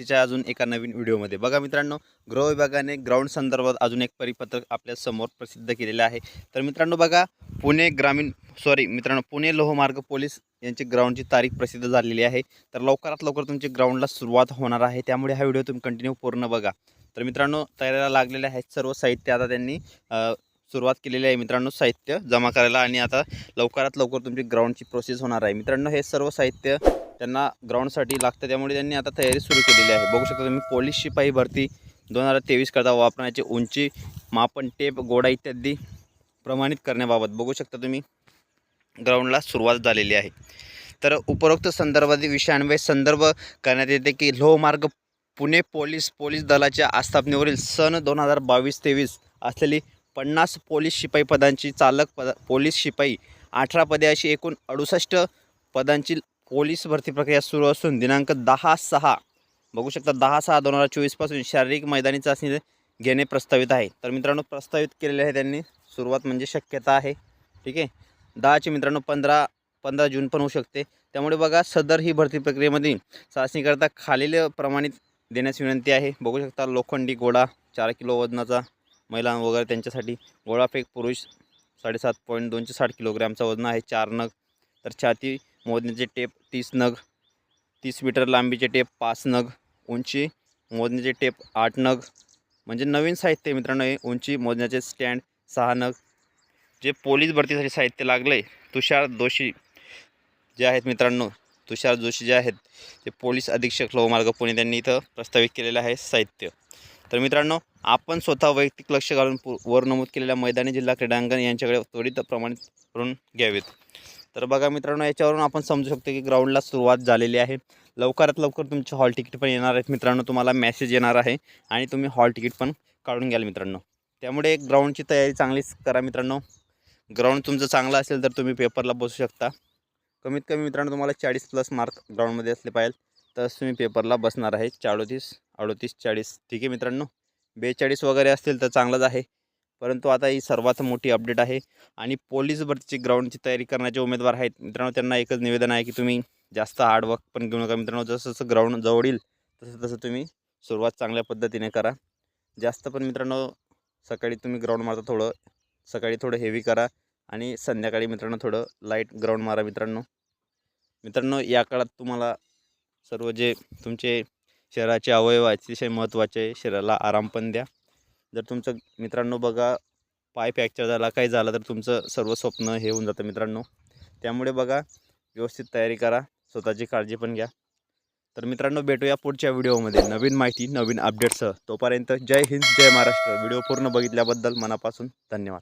तिच्या अजून एका नवीन व्हिडिओमध्ये. बघा मित्रांनो गृह विभागाने ग्राउंड संदर्भात अजून एक परिपत्रक आपल्यासमोर प्रसिद्ध केलेलं आहे. तर मित्रांनो बघा पुणे ग्रामीण सॉरी मित्रांनो पुणे लोहमार्ग पोलीस यांची ग्राउंडची तारीख प्रसिद्ध झालेली आहे. तर लवकरात लवकर तुमची ग्राउंडला सुरुवात होणार आहे. त्यामुळे हा व्हिडिओ तुम्ही कंटिन्यू पूर्ण बघा. तर मित्रांनो तयारीला लागलेले आहेत सर्व साहित्य. आता त्यांनी सुरुवात केलेली आहे मित्रांनो साहित्य जमा करायला. आणि आता लवकरात लवकर तुमची ग्राउंडची प्रोसेस होणार आहे. मित्रांनो हे सर्व साहित्य त्यांना ग्राउंडसाठी लागतं. त्यामुळे त्यांनी आता तयारी सुरू केलेली आहे. बघू शकता तुम्ही पोलीस शिपाई भरती दोन हजार तेवीस करता वापरण्याची उंची मापन टेप गोडा इत्यादी प्रमाणित करण्याबाबत. बघू शकता तुम्ही ग्राउंडला सुरुवात झालेली आहे. तर उपरोक्त संदर्भातील विषयांवर संदर्भ करण्यात येते की लोहमार्ग पुणे पोलीस पोलीस दलाच्या आस्थापनेवरील सन दोन हजार बावीस तेवीस असलेली पन्नास पोलीस शिपाई पदांची चालक पद पोलीस शिपाई अठरा पदे अशी एकूण अडुसष्ट पदांची पोलीस भरती प्रक्रिया सुरू असून दिनांक दहा सहा बघू शकता दहा सहा दोन हजार चोवीसपासून शारीरिक मैदानी चाचणी घेणे प्रस्तावित आहे. तर मित्रांनो प्रस्तावित केलेले आहे त्यांनी. सुरुवात म्हणजे शक्यता आहे. ठीक आहे? दहाचे मित्रांनो पंधरा पंधरा जून पण होऊ शकते. त्यामुळे बघा सदर ही भरती प्रक्रियेमध्ये चाचणीकरता खालील प्रमाणित देण्यास विनंती आहे. बघू शकता लोखंडी गोळा चार किलो वजनाचा महिला वगैरे त्यांच्यासाठी. गोळाफेक पुरुष साडेसात पॉईंट दोनशे साठ किलोग्रॅमचा वजन आहे. चार नग. तर छाती मोजण्याचे टेप तीस नग तीस मीटर लांबीचे टेप पाच नग उंची मोजण्याचे टेप आठ नग. म्हणजे नवीन साहित्य मित्रांनो हे उंची मोजण्याचे स्टँड सहा नग. जे पोलीस भरतीसाठी साहित्य लागलं आहे तुषार दोषी जे आहेत मित्रांनो तुषार जोशी जे आहेत ते पोलीस अधीक्षक लोहमार्ग पुणे त्यांनी इथं प्रस्तावित केलेलं आहे साहित्य. तर मित्रांनो आपण स्वतः वैयक्तिक लक्ष घालून पु वर नमूद केलेल्या मैदानी जिल्हा क्रीडांगण यांच्याकडे त्वरित प्रमाणित करून घ्यावेत. तर बघा मित्रांनो याच्यावरून आपण समजू शकतो की ग्राउंडला सुरुवात झालेली आहे. लवकरात लवकर तुमचे हॉल तिकीट पण येणार आहेत मित्रांनो तुम्हाला मेसेज येणार आहे आणि तुम्ही हॉल तिकीट पण काढून घ्याल मित्रांनो. त्यामुळे ग्राउंडची तयारी चांगलीच करा मित्रांनो. ग्राउंड तुमचं चांगलं असेल तर तुम्ही पेपरला बसू शकता. कमीत कमी मित्रांनो तुम्हाला चाळीस प्लस मार्क ग्राउंडमध्ये असले पाहिजे तरच तुम्ही पेपरला बसणार आहे. चाळोतीस अडोतीस चाळीस. ठीक आहे मित्रांनो. बेचाळीस वगैरे असतील तर चांगलंच आहे. परंतु आता ही सर्वात मोठी अपडेट आहे. आणि पोलीस भरतीची ग्राउंडची तयारी करण्याचे उमेदवार आहेत. मित्रांनो त्यांना एकच निवेदन आहे की तुम्ही जास्त हार्डवर्क पण घेऊ नका. मित्रांनो जसं जसं ग्राउंड जवळ येईल तसं तसं तुम्ही सुरुवात चांगल्या पद्धतीने करा. जास्त पण मित्रांनो सकाळी तुम्ही ग्राउंड मारता थोडं. सकाळी थोडं हेवी करा. आणि संध्याकाळी मित्रांनो थोडं लाइट ग्राउंड मारा मित्रांनो. मित्रांनो या काळात तुम्हाला सर्व जे तुमचे शरीराचे अवयव अतिशय महत्त्वाचे आहे शरीराला आराम पण द्या. जर तुमचं मित्रांनो बघा पाय फ्रॅक्चर झाला काही झालं तर तुमचं सर्व स्वप्न हे होऊन जातं मित्रांनो. त्यामुळे बघा व्यवस्थित तयारी करा स्वतःची काळजी पण घ्या. तर मित्रांनो भेटूया पुढच्या व्हिडिओमध्ये. नवीन माहिती नवीन अपडेटसह तोपर्यंत जय हिंद जय महाराष्ट्र. व्हिडिओ पूर्ण बघितल्याबद्दल मनापासून धन्यवाद.